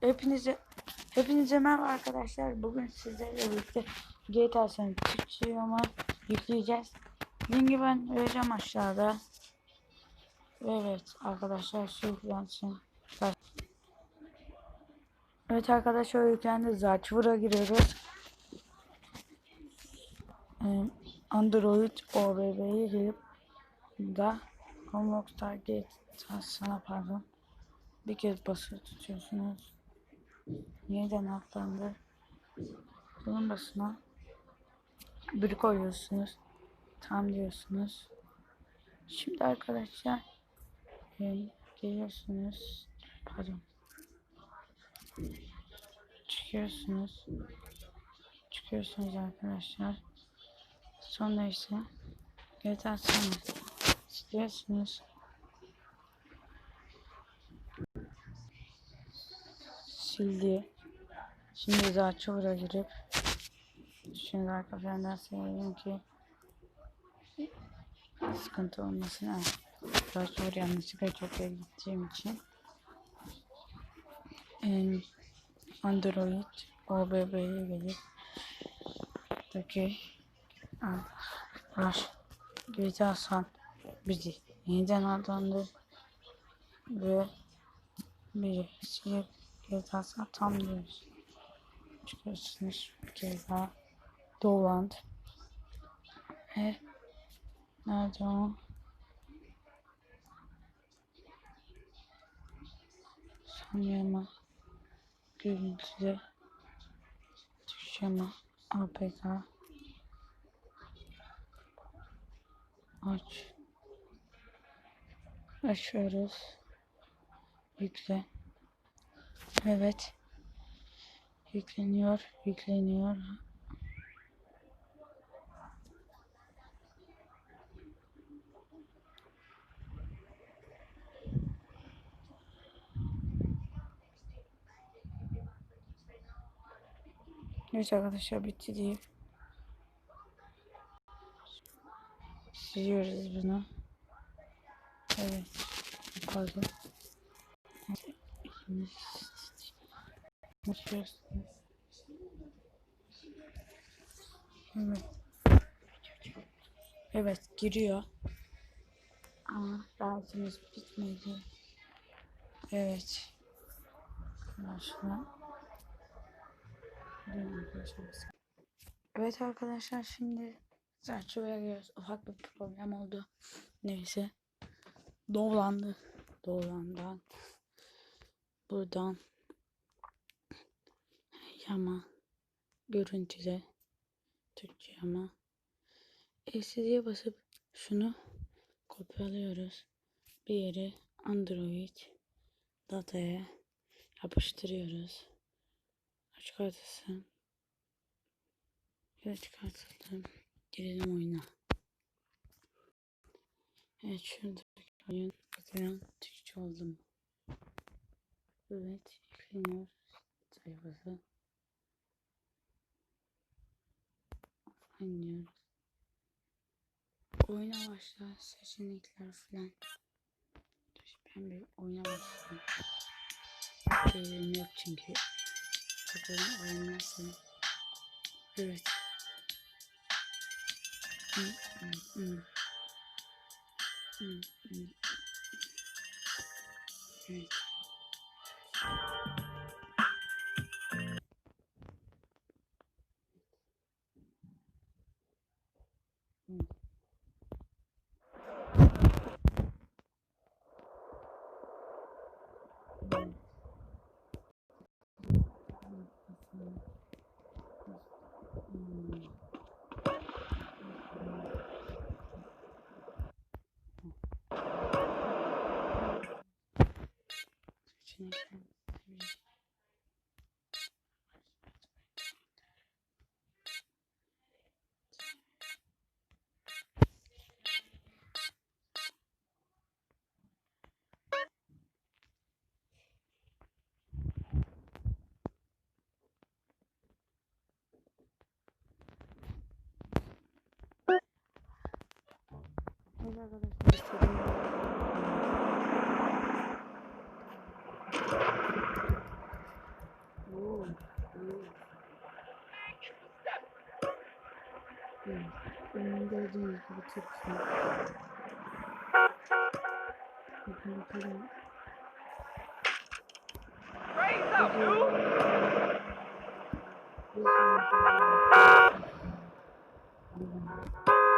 Hepinize hepinize merhaba arkadaşlar. Bugün sizlerle birlikte GTA San ama yükleyeceğiz. Linki ben vereceğim aşağıda. Evet arkadaşlar şu yüklensin. Evet arkadaşlar yüklendi. Zaçvura giriyoruz. Ee, Android OBB'ye girip da Roblox'ta GTA sana pardon bir kez basılı tutuyorsunuz. Yeniden atlandır. Bunun basına bir koyuyorsunuz. Tam diyorsunuz. Şimdi arkadaşlar e, geliyorsunuz. Pardon. Çıkıyorsunuz. Çıkıyorsunuz arkadaşlar. Sonra ise GTA sana istiyorsunuz. Sildi. Şimdi Zaçovra girip şimdi arka planda söyleyeyim ki sıkıntı olmasın. Ha. Zaçovra yanlışlıkla çok iyi gideceğim için Android OBB'ye gelip Peki Rush GTA San bizi yeniden adlandı ve birisi Cezası tam diyoruz. Çıkıyorsunuz bir kez daha. Doland. Ve nerede o? Sanıyorum görüntüde düşeme APK aç açıyoruz yükle Evet. Yükleniyor, yükleniyor. Evet arkadaşlar bitti deyip siliyoruz bunu. Evet. Pardon. Evet. Evet giriyor. Ama dağıtımız bitmedi. Evet. Başla. Evet arkadaşlar şimdi Serço'ya giriyoruz. Ufak bir problem oldu. Neyse. Dolandı. Dolandan. Buradan yama görüntüde Türkçe yama LCD'ye basıp şunu kopyalıyoruz. Bir yere Android dataya yapıştırıyoruz. Çıkartırsın. Evet çıkartıldım. Girelim oyuna. Evet şurada oyun bakalım Türkçe oldu mu? Evet yükleniyor sayfası. Oynuyoruz. Oyuna başla seçenekler falan. Dur, Ben bir oyuna başlayayım. Şeylerim yok çünkü. Bakalım oyun. Evet. Hmm, hmm, hmm. Hmm, hmm. Evet. Hmm. Hmm. göstereyim. Oo. Hmm, evet, önünde değil gibi tepki. Şey Bakın bakalım. Raise up,